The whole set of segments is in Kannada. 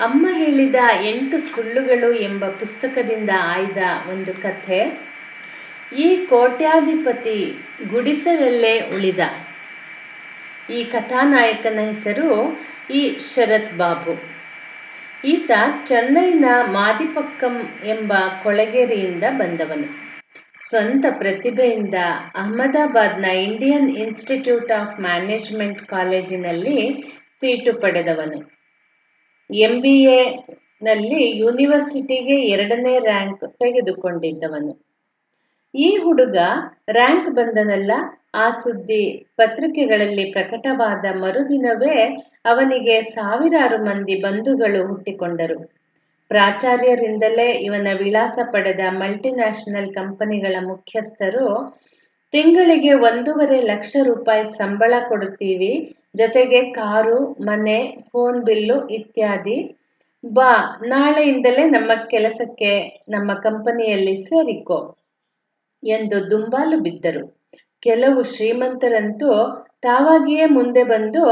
ಅಮ್ಮ ಹೇಳಿದ ಎಂಟು ಸುಳ್ಳುಗಳು ಎಂಬ ಪುಸ್ತಕದಿಂದ ಆಯ್ದ ಒಂದು ಕಥೆ. ಈ ಕೋಟ್ಯಾಧಿಪತಿ ಗುಡಿಸಲಲ್ಲೇ ಉಳಿದ. ಈ ಕಥಾನಾಯಕನ ಹೆಸರು ಈ ಶರತ್ ಬಾಬು. ಈತ ಚೆನ್ನೈನ ಮಾದಿಪಕ್ಕಂ ಎಂಬ ಕೊಳಗೇರಿಯಿಂದ ಬಂದವನು. ಸ್ವಂತ ಪ್ರತಿಭೆಯಿಂದ ಅಹಮದಾಬಾದ್ನ ಇಂಡಿಯನ್ ಇನ್ಸ್ಟಿಟ್ಯೂಟ್ ಆಫ್ ಮ್ಯಾನೇಜ್ಮೆಂಟ್ ಕಾಲೇಜಿನಲ್ಲಿ ಸೀಟು ಪಡೆದವನು. ಎಂ ಬಿ ಎನಲ್ಲಿ ಯೂನಿವರ್ಸಿಟಿಗೆ ಎರಡನೇ ರ್ಯಾಂಕ್ ತೆಗೆದುಕೊಂಡಿದ್ದವನು. ಈ ಹುಡುಗ ರ್ಯಾಂಕ್ ಬಂದನಲ್ಲ, ಆ ಸುದ್ದಿ ಪತ್ರಿಕೆಗಳಲ್ಲಿ ಪ್ರಕಟವಾದ ಮರುದಿನವೇ ಅವನಿಗೆ ಸಾವಿರಾರು ಮಂದಿ ಬಂಧುಗಳು ಹುಟ್ಟಿಕೊಂಡರು. ಪ್ರಾಚಾರ್ಯರಿಂದಲೇ ಇವನ ವಿಳಾಸ ಪಡೆದ ಮಲ್ಟಿನ್ಯಾಷನಲ್ ಕಂಪನಿಗಳ ಮುಖ್ಯಸ್ಥರು, ತಿಂಗಳಿಗೆ ಒಂದೂವರೆ ಲಕ್ಷ ರೂಪಾಯಿ ಸಂಬಳ ಕೊಡುತ್ತೀವಿ ಜೊತೆಗೆ ಕಾರು, ಮನೆ, ಫೋನ್ ಬಿಲ್ಲು ಇತ್ಯಾದಿ. ಬಾ, ನಾಳೆಯಿಂದಲೇ ನಮ್ಮ ಕೆಲಸಕ್ಕೆ ನಮ್ಮ ಕಂಪನಿಯಲ್ಲಿ ಸೇರಿಕೋ ಎಂದು ದುಂಬಾಲು ಬಿದ್ದರು. ಕೆಲವು ಶ್ರೀಮಂತರಂತೂ ತಾವಾಗಿಯೇ ಮುಂದೆ ಬಂದು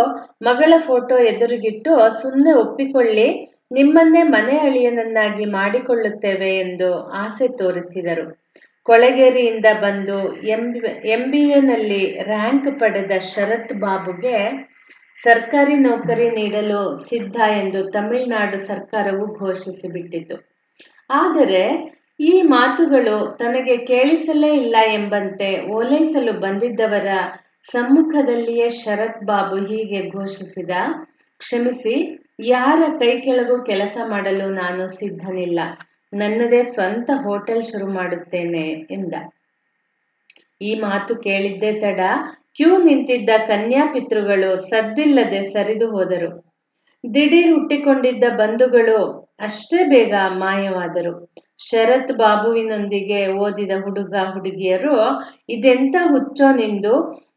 ಮಗಳ ಫೋಟೋ ಎದುರಿಗಿಟ್ಟು ಸುಮ್ಮನೆ ಒಪ್ಪಿಕೊಳ್ಳಿ, ನಿಮ್ಮನ್ನೇ ಮನೆ ಅಳಿಯನನ್ನಾಗಿ ಮಾಡಿಕೊಳ್ಳುತ್ತೇವೆ ಎಂದು ಆಸೆ ತೋರಿಸಿದರು. ಕೊಳಗೇರಿಯಿಂದ ಬಂದು ಎಂ ಎಂ ಎನಲ್ಲಿ ರ್ಯಾಂಕ್ ಪಡೆದ ಶರತ್ ಬಾಬುಗೆ ಸರ್ಕಾರಿ ನೌಕರಿ ನೀಡಲು ಸಿದ್ಧ ಎಂದು ತಮಿಳುನಾಡು ಸರ್ಕಾರವು ಘೋಷಿಸಿಬಿಟ್ಟಿತು. ಆದರೆ, ಈ ಮಾತುಗಳು ತನಗೆ ಕೇಳಿಸಲೇ ಇಲ್ಲ ಎಂಬಂತೆ ಓಲೈಸಲು ಬಂದಿದ್ದವರ ಸಮ್ಮುಖದಲ್ಲಿಯೇ ಶರತ್ ಬಾಬು ಹೀಗೆ ಘೋಷಿಸಿದ, ಕ್ಷಮಿಸಿ, ಯಾರ ಕೈ ಕೆಳಗೂ ಕೆಲಸ ಮಾಡಲು ನಾನು ಸಿದ್ಧನಿಲ್ಲ. ನನ್ನದೇ ಸ್ವಂತ ಹೋಟೆಲ್ ಶುರು ಮಾಡುತ್ತೇನೆ ಎಂದ. ಈ ಮಾತು ಕೇಳಿದ್ದೇ ತಡ ಕ್ಯೂ ನಿಂತಿದ್ದ ಕನ್ಯಾಪಿತೃಗಳು ಸದ್ದಿಲ್ಲದೆ ಸರಿದು ಹೋದರು. ದಿಢೀರ್ ಹುಟ್ಟಿಕೊಂಡಿದ್ದ ಬಂಧುಗಳು ಅಷ್ಟೇ ಬೇಗ ಮಾಯವಾದರು. ಶರತ್ ಬಾಬುವಿನೊಂದಿಗೆ ಓದಿದ ಹುಡುಗ ಹುಡುಗಿಯರು, ಇದೆಂತ ಹುಚ್ಚೋ ನಿಂದು?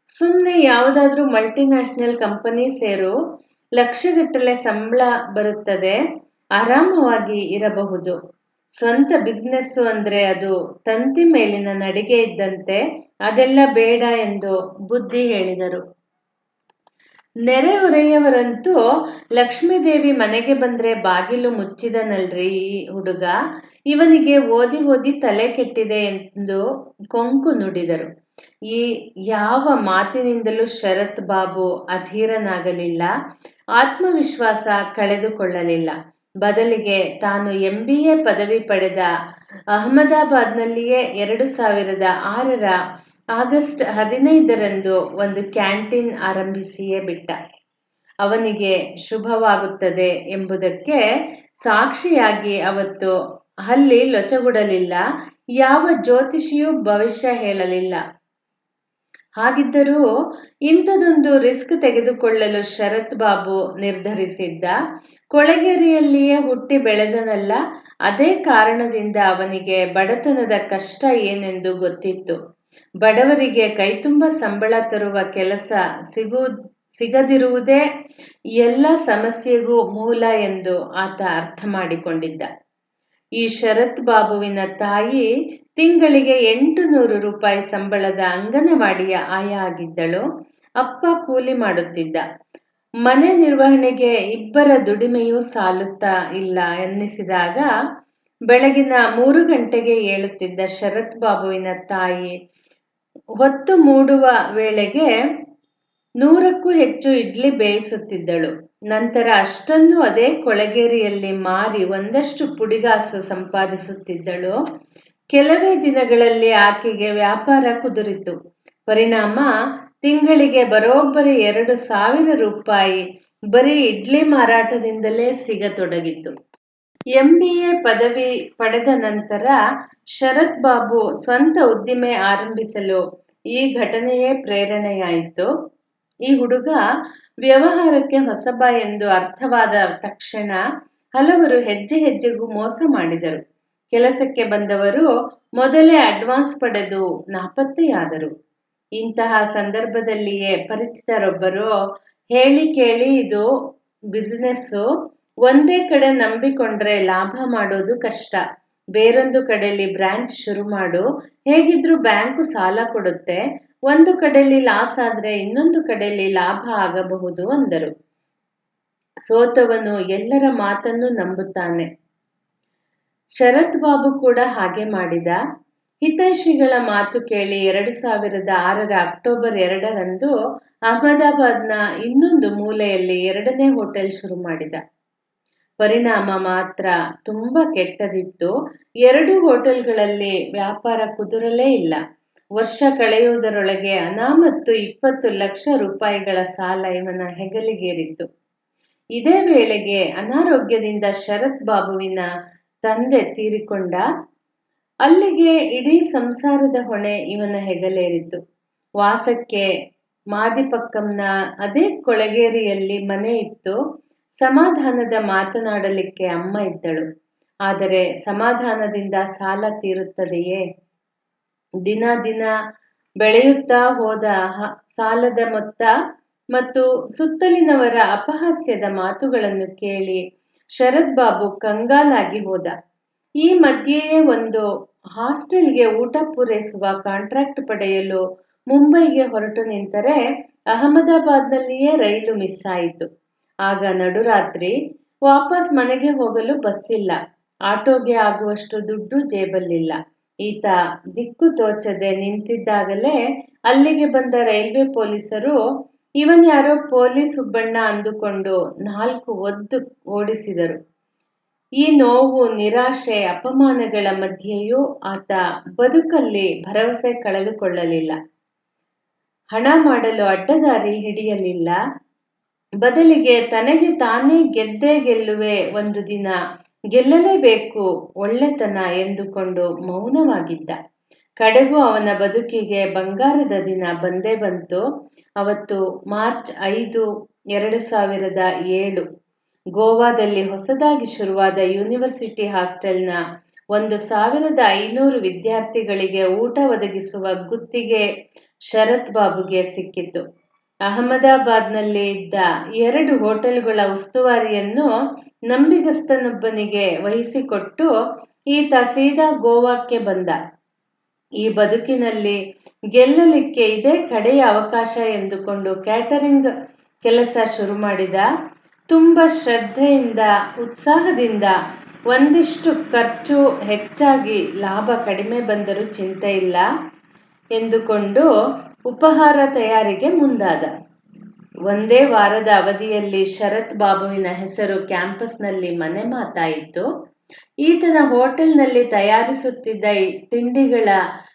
ಸುಮ್ಮನೆ ಯಾವುದಾದ್ರೂ ಮಲ್ಟಿನ್ಯಾಷನಲ್ ಕಂಪನಿ ಸೇರು. ಲಕ್ಷಗಟ್ಟಲೆ ಸಂಬಳ ಬರುತ್ತದೆ. ಆರಾಮವಾಗಿ ಇರಬಹುದು. ಸ್ವಂತ ಬಿಸ್ನೆಸ್ಸು ಅಂದರೆ ಅದು ತಂತಿ ಮೇಲಿನ ನಡಿಗೆ ಇದ್ದಂತೆ ಅದೆಲ್ಲ ಬೇಡ ಎಂದು ಬುದ್ಧಿ ಹೇಳಿದರು. ನೆರೆಹೊರೆಯವರಂತೂ ಲಕ್ಷ್ಮೀದೇವಿ ಮನೆಗೆ ಬಂದರೆ ಬಾಗಿಲು ಮುಚ್ಚಿದನಲ್ರಿ ಈ ಹುಡುಗ? ಇವನಿಗೆ ಓದಿ ಓದಿ ತಲೆ ಕೆಟ್ಟಿದೆ ಎಂದು ಕೊಂಕು ನುಡಿದರು. ಈ ಯಾವ ಮಾತಿನಿಂದಲೂ ಶರತ್ ಬಾಬು ಅಧೀರನಾಗಲಿಲ್ಲ, ಆತ್ಮವಿಶ್ವಾಸ ಕಳೆದುಕೊಳ್ಳಲಿಲ್ಲ. ಬದಲಿಗೆ ತಾನು ಎಂ ಬಿ ಎ ಪದವಿ ಪಡೆದ ಅಹಮದಾಬಾದ್ನಲ್ಲಿಯೇ ಎರಡು ಸಾವಿರದ ಆರರ ಆಗಸ್ಟ್ ಹದಿನೈದರಂದು ಒಂದು ಕ್ಯಾಂಟೀನ್ ಆರಂಭಿಸಿಯೇ ಬಿಟ್ಟ. ಅವನಿಗೆ ಶುಭವಾಗುತ್ತದೆ ಎಂಬುದಕ್ಕೆ ಸಾಕ್ಷಿಯಾಗಿ ಅವತ್ತು ಅಲ್ಲಿ ಲೊಚಗುಡಲಿಲ್ಲ, ಯಾವ ಜ್ಯೋತಿಷಿಯೂ ಭವಿಷ್ಯ ಹೇಳಲಿಲ್ಲ. ಹಾಗಿದ್ದರೂ ಇಂಥದೊಂದು ರಿಸ್ಕ್ ತೆಗೆದುಕೊಳ್ಳಲು ಶರತ್ ಬಾಬು ನಿರ್ಧರಿಸಿದ್ದ ಕೊಳೆಗೇರಿಯಲ್ಲಿಯೇ ಹುಟ್ಟಿ ಬೆಳೆದನಲ್ಲ, ಅದೇ ಕಾರಣದಿಂದ ಅವನಿಗೆ ಬಡತನದ ಕಷ್ಟ ಏನೆಂದು ಗೊತ್ತಿತ್ತು. ಬಡವರಿಗೆ ಕೈತುಂಬ ಸಂಬಳ ತರುವ ಕೆಲಸ ಸಿಗು, ಸಿಗದಿರುವುದೇ ಎಲ್ಲ ಸಮಸ್ಯೆಗೂ ಮೂಲ ಎಂದು ಆತ ಅರ್ಥ ಮಾಡಿಕೊಂಡಿದ್ದ. ಈ ಶರತ್ ಬಾಬುವಿನ ತಾಯಿ ತಿಂಗಳಿಗೆ ಎಂಟು ನೂರು ರೂಪಾಯಿ ಸಂಬಳದ ಅಂಗನವಾಡಿಯ ಆಯ ಆಗಿದ್ದಳು. ಅಪ್ಪ ಕೂಲಿ ಮಾಡುತ್ತಿದ್ದ. ಮನೆ ನಿರ್ವಹಣೆಗೆ ಇಬ್ಬರ ದುಡಿಮೆಯೂ ಸಾಲುತ್ತಾ ಇಲ್ಲ ಎನ್ನಿಸಿದಾಗ ಬೆಳಗಿನ ಮೂರು ಗಂಟೆಗೆ ಏಳುತ್ತಿದ್ದ ಶರತ್ ಬಾಬುವಿನ ತಾಯಿ ಹೊತ್ತು ಮೂಡುವ ವೇಳೆಗೆ ನೂರಕ್ಕೂ ಹೆಚ್ಚು ಇಡ್ಲಿ ಬೇಯಿಸುತ್ತಿದ್ದಳು. ನಂತರ ಅಷ್ಟನ್ನು ಅದೇ ಕೊಳಗೇರಿಯಲ್ಲಿ ಮಾರಿ ಒಂದಷ್ಟು ಪುಡಿಗಾಸು ಸಂಪಾದಿಸುತ್ತಿದ್ದಳು. ಕೆಲವೇ ದಿನಗಳಲ್ಲಿ ಆಕೆಗೆ ವ್ಯಾಪಾರ ಕುದುರಿತು. ಪರಿಣಾಮ, ತಿಂಗಳಿಗೆ ಬರೋಬ್ಬರಿ ಎರಡು ಸಾವಿರ ರೂಪಾಯಿ ಬರೀ ಇಡ್ಲಿ ಮಾರಾಟದಿಂದಲೇ ಸಿಗತೊಡಗಿತು. ಎಂ ಬಿ ಎ ಪದವಿ ಪಡೆದ ನಂತರ ಶರತ್ ಬಾಬು ಸ್ವಂತ ಉದ್ದಿಮೆ ಆರಂಭಿಸಲು ಈ ಘಟನೆಯೇ ಪ್ರೇರಣೆಯಾಯಿತು. ಈ ಹುಡುಗ ವ್ಯವಹಾರಕ್ಕೆ ಹೊಸಬ ಎಂದು ಅರ್ಥವಾದ ತಕ್ಷಣ ಹಲವರು ಹೆಜ್ಜೆ ಹೆಜ್ಜೆಗೂ ಮೋಸ ಮಾಡಿದರು. ಕೆಲಸಕ್ಕೆ ಬಂದವರು ಮೊದಲೇ ಅಡ್ವಾನ್ಸ್ ಪಡೆದು ನಾಪತ್ತೆಯಾದರು. ಇಂತಹ ಸಂದರ್ಭದಲ್ಲಿಯೇ ಪರಿಚಿತರೊಬ್ಬರು ಹೇಳಿ ಕೇಳಿ ಇದು ಬಿಸ್ನೆಸ್ ಒಂದೇ ಕಡೆ ನಂಬಿಕೊಂಡ್ರೆ ಲಾಭ ಮಾಡೋದು ಕಷ್ಟ. ಬೇರೊಂದು ಕಡೆಯಲ್ಲಿ ಬ್ರಾಂಚ್ ಶುರು ಮಾಡು ಹೇಗಿದ್ರೂ ಬ್ಯಾಂಕು ಸಾಲ ಕೊಡುತ್ತೆ ಒಂದು ಕಡೆಯಲ್ಲಿ ಲಾಸ್ ಆದರೆ ಇನ್ನೊಂದು ಕಡೆಯಲ್ಲಿ ಲಾಭ ಆಗಬಹುದು ಅಂದರು. ಸೋತವನು ಎಲ್ಲರ ಮಾತನ್ನು ನಂಬುತ್ತಾನೆ. ಶರತ್ ಬಾಬು ಕೂಡ ಹಾಗೆ ಮಾಡಿದ. ಹಿತೈಷಿಗಳ ಮಾತು ಕೇಳಿ ಎರಡು ಸಾವಿರದ ಆರರ ಅಕ್ಟೋಬರ್ ಎರಡರಂದು ಅಹಮದಾಬಾದ್ನ ಇನ್ನೊಂದು ಮೂಲೆಯಲ್ಲಿ ಎರಡನೇ ಹೋಟೆಲ್ ಶುರು ಮಾಡಿದ. ಪರಿಣಾಮ ಮಾತ್ರ ತುಂಬಾ ಕೆಟ್ಟದಿತ್ತು. ಎರಡು ಹೋಟೆಲ್ಗಳಲ್ಲಿ ವ್ಯಾಪಾರ ಕುದುರಲೇ ಇಲ್ಲ. ವರ್ಷ ಕಳೆಯುವುದರೊಳಗೆ ಅನಾಮತ್ತು ಇಪ್ಪತ್ತು ಲಕ್ಷ ರೂಪಾಯಿಗಳ ಸಾಲ ಇವನ ಹೆಗಲಿಗೇರಿತ್ತು. ಇದೇ ವೇಳೆಗೆ ಅನಾರೋಗ್ಯದಿಂದ ಶರತ್ ಬಾಬುವಿನ ತಂದೆ ತೀರಿಕೊಂಡ ಅಲ್ಲಿಗೆ ಇಡೀ ಸಂಸಾರದ ಹೊಣೆ ಇವನ ಹೆಗಲೇರಿತ್ತು. ವಾಸಕ್ಕೆ ಮಾದಿಪಕ್ಕಂನ ಅದೇ ಕೊಳಗೇರಿಯಲ್ಲಿ ಮನೆ ಇತ್ತು. ಸಮಾಧಾನದ ಮಾತನಾಡಲಿಕ್ಕೆ ಅಮ್ಮ ಇದ್ದಳು. ಆದರೆ ಸಮಾಧಾನದಿಂದ ಸಾಲ ತೀರುತ್ತದೆಯೇ? ದಿನ ದಿನ ಬೆಳೆಯುತ್ತಾ ಹೋದ ಸಾಲದ ಮೊತ್ತ ಮತ್ತು ಸುತ್ತಲಿನವರ ಅಪಹಾಸ್ಯದ ಮಾತುಗಳನ್ನು ಕೇಳಿ ಶರತ್ ಬಾಬು ಕಂಗಾಲಾಗಿ ಹೋದ. ಈ ಮಧ್ಯೆಯೇ ಒಂದು ಹಾಸ್ಟೆಲ್ಗೆ ಊಟ ಪೂರೈಸುವ ಕಾಂಟ್ರಾಕ್ಟ್ ಪಡೆಯಲು ಮುಂಬೈಗೆ ಹೊರಟು ನಿಂತರೆ ಅಹಮದಾಬಾದ್ನಲ್ಲಿಯೇ ರೈಲು ಮಿಸ್ ಆಯಿತು. ಆಗ ನಡುರಾತ್ರಿ ವಾಪಸ್ ಮನೆಗೆ ಹೋಗಲು ಬಸ್ ಇಲ್ಲ ಆಟೋಗೆ ಆಗುವಷ್ಟು ದುಡ್ಡು ಜೇಬಲ್ಲಿಲ್ಲ. ಈತ ದಿಕ್ಕು ತೋಚದೆ ನಿಂತಿದ್ದಾಗಲೇ ಅಲ್ಲಿಗೆ ಬಂದ ರೈಲ್ವೆ ಪೊಲೀಸರು, ಇವನ್ ಯಾರೋ ಪೊಲೀಸ್ ಸುಬ್ಬಣ್ಣ ಅಂದುಕೊಂಡು ನಾಲ್ಕು ಒದ್ದು ಓಡಿಸಿದರು. ಈ ನೋವು, ನಿರಾಶೆ, ಅಪಮಾನಗಳ ಮಧ್ಯೆಯೂ ಆತ ಬದುಕಲ್ಲಿ ಭರವಸೆ ಕಳೆದುಕೊಳ್ಳಲಿಲ್ಲ. ಹಣ ಮಾಡಲು ಅಡ್ಡದಾರಿ ಹಿಡಿಯಲಿಲ್ಲ. ಬದಲಿಗೆ ತನಗೆ ತಾನೇ ಗೆದ್ದೇ ಗೆಲ್ಲುವೆ ಒಂದು ದಿನ ಗೆಲ್ಲಲೇಬೇಕು, ಒಳ್ಳೆತನ ಎಂದುಕೊಂಡು ಮೌನವಾಗಿದ್ದ. ಕಡೆಗೂ ಅವನ ಬದುಕಿಗೆ ಬಂಗಾರದ ದಿನ ಬಂದೇ ಬಂತು. ಅವತ್ತು ಮಾರ್ಚ್ ಐದು, ಎರಡು ಸಾವಿರದ ಏಳು. ಗೋವಾದಲ್ಲಿ ಹೊಸದಾಗಿ ಶುರುವಾದ ಯೂನಿವರ್ಸಿಟಿ ಹಾಸ್ಟೆಲ್ನ ಒಂದು ಸಾವಿರದ ಐನೂರು ವಿದ್ಯಾರ್ಥಿಗಳಿಗೆ ಊಟ ಒದಗಿಸುವ ಗುತ್ತಿಗೆ ಶರತ್ ಬಾಬುಗೆ ಸಿಕ್ಕಿತು ಅಹಮದಾಬಾದ್ನಲ್ಲಿ ಇದ್ದ ಎರಡು ಹೋಟೆಲ್ಗಳ ಉಸ್ತುವಾರಿಯನ್ನು ನಂಬಿಗಸ್ತನೊಬ್ಬನಿಗೆ ವಹಿಸಿಕೊಟ್ಟು ಈತ ಸೀದಾ ಗೋವಾಕ್ಕೆ ಬಂದ. ಈ ಬದುಕಿನಲ್ಲಿ ಗೆಲ್ಲಲಿಕ್ಕೆ ಇದೇ ಕಡೆಯ ಅವಕಾಶ ಎಂದುಕೊಂಡು ಕ್ಯಾಟರಿಂಗ್ ಕೆಲಸ ಶುರು ಮಾಡಿದ. ತುಂಬ ಶ್ರದ್ಧೆಯಿಂದ, ಉತ್ಸಾಹದಿಂದ ಒಂದಿಷ್ಟು ಖರ್ಚು ಹೆಚ್ಚಾಗಿ ಲಾಭ ಕಡಿಮೆ ಬಂದರೂ ಚಿಂತೆ ಇಲ್ಲ ಎಂದುಕೊಂಡು ಉಪಹಾರ ತಯಾರಿಗೆ ಮುಂದಾದ. ಒಂದೇ ವಾರದ ಅವಧಿಯಲ್ಲಿ ಶರತ್ ಬಾಬುವಿನ ಹೆಸರು ಕ್ಯಾಂಪಸ್ನಲ್ಲಿ ಮನೆ ಮಾತಾಯಿತು ಈತನ ಹೋಟೆಲ್ನಲ್ಲಿ ತಯಾರಿಸುತ್ತಿದ್ದ ತಿಂಡಿಗಳ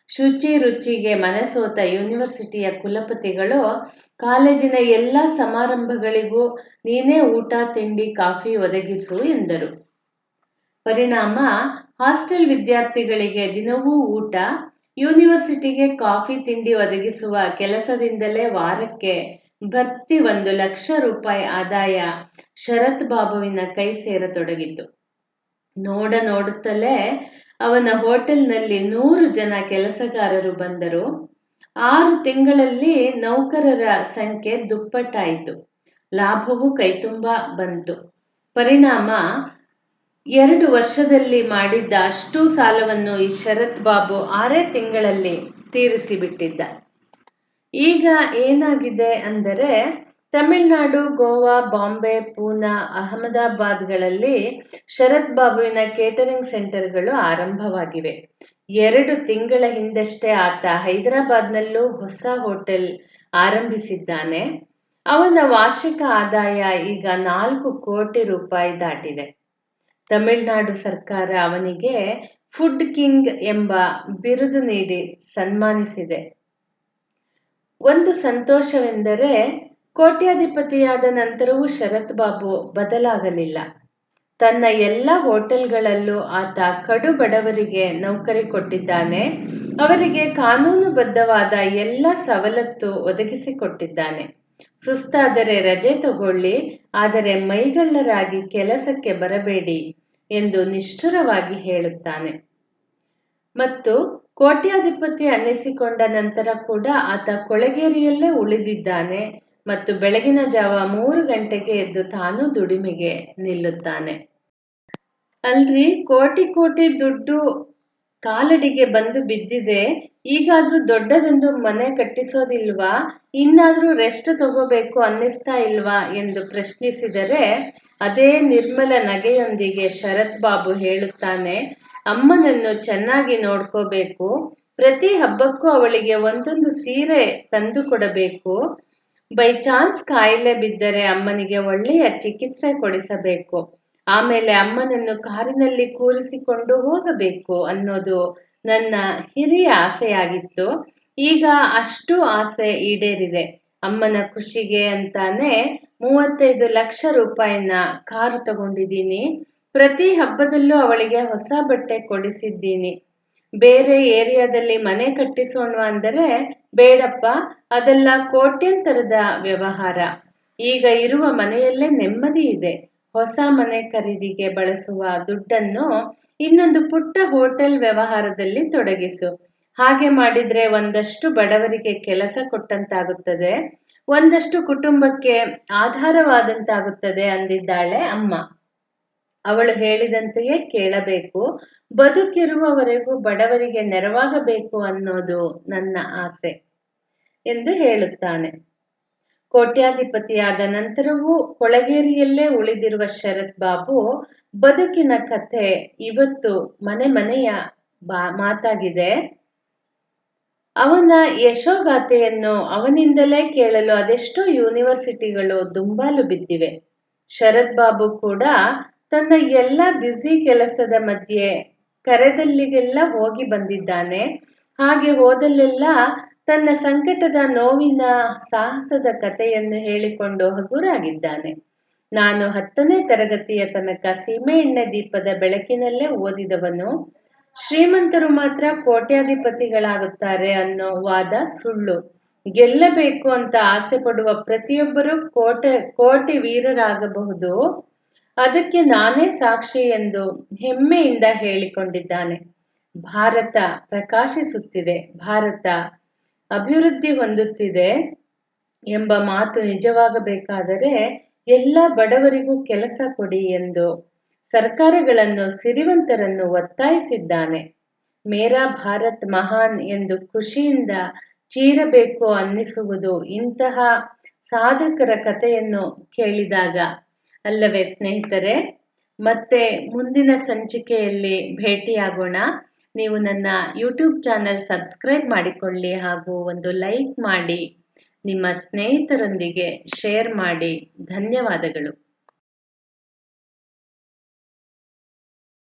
ಶುಚಿ ರುಚಿಗೆ ಮನಸೋತ ಯೂನಿವರ್ಸಿಟಿಯ ಕುಲಪತಿಗಳು, ಕಾಲೇಜಿನ ಎಲ್ಲ ಸಮಾರಂಭಗಳಿಗೂ ನೀನೇ ಊಟ, ತಿಂಡಿ, ಕಾಫಿ ಒದಗಿಸು ಎಂದರು. ಪರಿಣಾಮ, ಹಾಸ್ಟೆಲ್ ವಿದ್ಯಾರ್ಥಿಗಳಿಗೆ ದಿನವೂ ಊಟ, ಯೂನಿವರ್ಸಿಟಿಗೆ ಕಾಫಿ, ತಿಂಡಿ ಒದಗಿಸುವ ಕೆಲಸದಿಂದಲೇ ವಾರಕ್ಕೆ ಭರ್ತಿ ಒಂದು ಲಕ್ಷ ರೂಪಾಯಿ ಆದಾಯ ಶರತ್ ಬಾಬುವಿನ ಕೈ ಸೇರತೊಡಗಿತು ನೋಡ ನೋಡುತ್ತಲೇ ಅವನ ಹೋಟೆಲ್ನಲ್ಲಿ ನೂರು ಜನ ಕೆಲಸಗಾರರು ಬಂದರು. ಆರು ತಿಂಗಳಲ್ಲಿ ನೌಕರರ ಸಂಖ್ಯೆ ದುಪ್ಪಟ್ಟಾಯಿತು. ಲಾಭವೂ ಕೈತುಂಬ ಬಂತು. ಪರಿಣಾಮ ಎರಡು ವರ್ಷದಲ್ಲಿ ಮಾಡಿದ್ದ ಅಷ್ಟೂ ಸಾಲವನ್ನು ಈ ಶರತ್ ಬಾಬು ಆರೇ ತಿಂಗಳಲ್ಲಿ ತೀರಿಸಿಬಿಟ್ಟಿದ್ದ. ಈಗ ಏನಾಗಿದೆ ಅಂದರೆ ತಮಿಳುನಾಡು, ಗೋವಾ, ಬಾಂಬೆ, ಪೂನಾ, ಅಹಮದಾಬಾದ್ಗಳಲ್ಲಿ ಶರತ್ ಬಾಬುವಿನ ಕೇಟರಿಂಗ್ ಸೆಂಟರ್ಗಳು ಆರಂಭವಾಗಿವೆ. ಎರಡು ತಿಂಗಳ ಹಿಂದಷ್ಟೇ ಆತ ಹೈದರಾಬಾದ್ನಲ್ಲೂ ಹೊಸ ಹೋಟೆಲ್ ಆರಂಭಿಸಿದ್ದಾನೆ. ಅವನ ವಾರ್ಷಿಕ ಆದಾಯ ಈಗ ನಾಲ್ಕು ಕೋಟಿ ರೂಪಾಯಿ ದಾಟಿದೆ. ತಮಿಳುನಾಡು ಸರ್ಕಾರ ಅವನಿಗೆ ಫುಡ್ ಕಿಂಗ್ ಎಂಬ ಬಿರುದು ನೀಡಿ ಸನ್ಮಾನಿಸಿದೆ. ಒಂದು ಸಂತೋಷವೆಂದರೆ ಕೋಟ್ಯಾಧಿಪತಿಯಾದ ನಂತರವೂ ಶರತ್ ಬಾಬು ಬದಲಾಗಲಿಲ್ಲ. ತನ್ನ ಎಲ್ಲ ಹೋಟೆಲ್ಗಳಲ್ಲೂ ಆತ ಕಡು ಬಡವರಿಗೆ ನೌಕರಿ ಕೊಟ್ಟಿದ್ದಾನೆ. ಅವರಿಗೆ ಕಾನೂನುಬದ್ಧವಾದ ಎಲ್ಲ ಸವಲತ್ತು ಒದಗಿಸಿಕೊಟ್ಟಿದ್ದಾನೆ. ಸುಸ್ತಾದರೆ ರಜೆ ತಗೊಳ್ಳಿ, ಆದರೆ ಮೈಗಳ್ಳರಾಗಿ ಕೆಲಸಕ್ಕೆ ಬರಬೇಡಿ ಎಂದು ನಿಷ್ಠುರವಾಗಿ ಹೇಳುತ್ತಾನೆ. ಮತ್ತು ಕೋಟ್ಯಾಧಿಪತಿ ಅನ್ನಿಸಿಕೊಂಡ ನಂತರ ಕೂಡ ಆತ ಕೊಳಗೇರಿಯಲ್ಲೇ ಉಳಿದಿದ್ದಾನೆ ಮತ್ತು ಬೆಳಗಿನ ಜಾವ ಮೂರು ಗಂಟೆಗೆ ಎದ್ದು ತಾನು ದುಡಿಮೆಗೆ ನಿಲ್ಲುತ್ತಾನೆ. ಅಲ್ರಿ, ಕೋಟಿ ಕೋಟಿ ದುಡ್ಡು ಕಾಲಡಿಗೆ ಬಂದು ಬಿದ್ದಿದೆ. ಈಗಾದ್ರೂ ದೊಡ್ಡದೊಂದು ಮನೆ ಕಟ್ಟಿಸೋದಿಲ್ವಾ? ಇನ್ನಾದ್ರೂ ರೆಸ್ಟ್ ತಗೋಬೇಕು ಅನ್ನಿಸ್ತಾ ಇಲ್ವಾ ಎಂದು ಪ್ರಶ್ನಿಸಿದರೆ, ಅದೇ ನಿರ್ಮಲ ನಗೆಯೊಂದಿಗೆ ಶರತ್ ಬಾಬು ಹೇಳುತ್ತಾನೆ ಅಮ್ಮನನ್ನು ಚೆನ್ನಾಗಿ ನೋಡ್ಕೋಬೇಕು. ಪ್ರತಿ ಹಬ್ಬಕ್ಕೂ ಅವಳಿಗೆ ಒಂದೊಂದು ಸೀರೆ ತಂದು ಕೊಡಬೇಕು. ಬೈ ಚಾನ್ಸ್ ಕಾಯಿಲೆ ಬಿದ್ದರೆ ಅಮ್ಮನಿಗೆ ಒಳ್ಳೆಯ ಚಿಕಿತ್ಸೆ ಕೊಡಿಸಬೇಕು. ಆಮೇಲೆ ಅಮ್ಮನನ್ನು ಕಾರಿನಲ್ಲಿ ಕೂರಿಸಿಕೊಂಡು ಹೋಗಬೇಕು ಅನ್ನೋದು ನನ್ನ ಹಿರಿಯ ಆಸೆಯಾಗಿತ್ತು. ಈಗ ಅಷ್ಟು ಆಸೆ ಈಡೇರಿದೆ. ಅಮ್ಮನ ಖುಷಿಗೆ ಅಂತಾನೆ ಮೂವತ್ತೈದು ಲಕ್ಷ ರೂಪಾಯಿನ ಕಾರು ತಗೊಂಡಿದ್ದೀನಿ. ಪ್ರತಿ ಹಬ್ಬದಲ್ಲೂ ಅವಳಿಗೆ ಹೊಸ ಬಟ್ಟೆ ಕೊಡಿಸಿದ್ದೀನಿ. ಬೇರೆ ಏರಿಯಾದಲ್ಲಿ ಮನೆ ಕಟ್ಟಿಸೋಣ ಅಂದರೆ ಬೇಡಪ್ಪ, ಅದೆಲ್ಲ ಕೋಟ್ಯಂತರದ ವ್ಯವಹಾರ. ಈಗ ಇರುವ ಮನೆಯಲ್ಲೇ ನೆಮ್ಮದಿ ಇದೆ. ಹೊಸ ಮನೆ ಖರೀದಿಗೆ ಬಳಸುವ ದುಡ್ಡನ್ನು ಇನ್ನೊಂದು ಪುಟ್ಟ ಹೋಟೆಲ್ ವ್ಯವಹಾರದಲ್ಲಿ ತೊಡಗಿಸು. ಹಾಗೆ ಮಾಡಿದ್ರೆ ಒಂದಷ್ಟು ಬಡವರಿಗೆ ಕೆಲಸ ಕೊಟ್ಟಂತಾಗುತ್ತದೆ. ಒಂದಷ್ಟು ಕುಟುಂಬಕ್ಕೆ ಆಧಾರವಾದಂತಾಗುತ್ತದೆ ಅಂದಿದ್ದಾಳೆ ಅಮ್ಮ. ಅವಳು ಹೇಳಿದಂತೆಯೇ ಕೇಳಬೇಕು. ಬದುಕಿರುವವರೆಗೂ ಬಡವರಿಗೆ ನೆರವಾಗಬೇಕು ಅನ್ನೋದು ನನ್ನ ಆಸೆ ಎಂದು ಹೇಳುತ್ತಾನೆ. ಕೋಟ್ಯಾಧಿಪತಿಯಾದ ನಂತರವೂ ಕೊಳಗೇರಿಯಲ್ಲೇ ಉಳಿದಿರುವ ಶರತ್ ಬಾಬು ಬದುಕಿನ ಕಥೆ ಇವತ್ತು ಮನೆ ಮನೆಯ ಮಾತಾಗಿದೆ. ಅವನ ಯಶೋಗಾಥೆಯನ್ನು ಅವನಿಂದಲೇ ಕೇಳಲು ಅದೆಷ್ಟೋ ಯೂನಿವರ್ಸಿಟಿಗಳು ದುಂಬಾಲು ಬಿದ್ದಿವೆ. ಶರತ್ ಬಾಬು ಕೂಡ ತನ್ನ ಎಲ್ಲ ಬ್ಯುಸಿ ಕೆಲಸದ ಮಧ್ಯೆ ಕರೆದಲ್ಲಿಗೆಲ್ಲ ಹೋಗಿ ಬಂದಿದ್ದಾನೆ. ಹಾಗೆ ಹೋದಲ್ಲೆಲ್ಲ ತನ್ನ ಸಂಕಟದ ನೋವಿನ ಸಾಹಸದ ಕಥೆಯನ್ನು ಹೇಳಿಕೊಂಡು ಹಗುರಾಗಿದ್ದಾನೆ. ನಾನು ಹತ್ತನೇ ತರಗತಿಯ ತನಕ ಸೀಮೆಎಣ್ಣೆ ದೀಪದ ಬೆಳಕಿನಲ್ಲೇ ಓದಿದವನು. ಶ್ರೀಮಂತರು ಮಾತ್ರ ಕೋಟ್ಯಾಧಿಪತಿಗಳಾಗುತ್ತಾರೆ ಅನ್ನೋ ವಾದ ಸುಳ್ಳು. ಗೆಲ್ಲಬೇಕು ಅಂತ ಆಸೆ ಪಡುವ ಪ್ರತಿಯೊಬ್ಬರೂ ಕೋಟೆ, ಕೋಟಿ ವೀರರಾಗಬಹುದು. ಅದಕ್ಕೆ ನಾನೇ ಸಾಕ್ಷಿ ಎಂದು ಹೆಮ್ಮೆಯಿಂದ ಹೇಳಿಕೊಂಡಿದ್ದಾನೆ. ಭಾರತ ಪ್ರಕಾಶಿಸುತ್ತಿದೆ, ಭಾರತ ಅಭಿವೃದ್ಧಿ ಹೊಂದುತ್ತಿದೆ ಎಂಬ ಮಾತು ನಿಜವಾಗಬೇಕಾದರೆ ಎಲ್ಲ ಬಡವರಿಗೂ ಕೆಲಸ ಕೊಡಿ ಎಂದು ಸರ್ಕಾರಗಳನ್ನು ಸಿರಿವಂತರನ್ನು ಒತ್ತಾಯಿಸಿದ್ದಾನೆ. ಮೇರಾ ಭಾರತ್ ಮಹಾನ್ ಎಂದು ಖುಷಿಯಿಂದ ಚೀರಬೇಕು ಅನ್ನಿಸುವುದು ಇಂತಹ ಸಾಧಕರ ಕಥೆಯನ್ನು ಕೇಳಿದಾಗ ಅಲ್ಲವೇ ಸ್ನೇಹಿತರೆ, ಮತ್ತೆ ಮುಂದಿನ ಸಂಚಿಕೆಯಲ್ಲಿ ಭೇಟಿಯಾಗೋಣ. ನೀವು ನನ್ನ ಯೂಟ್ಯೂಬ್ ಚಾನೆಲ್ ಸಬ್ಸ್ಕ್ರೈಬ್ ಮಾಡಿಕೊಳ್ಳಿ ಹಾಗೂ ಒಂದು ಲೈಕ್ ಮಾಡಿ. ನಿಮ್ಮ ಸ್ನೇಹಿತರೊಂದಿಗೆ ಶೇರ್ ಮಾಡಿ. ಧನ್ಯವಾದಗಳು.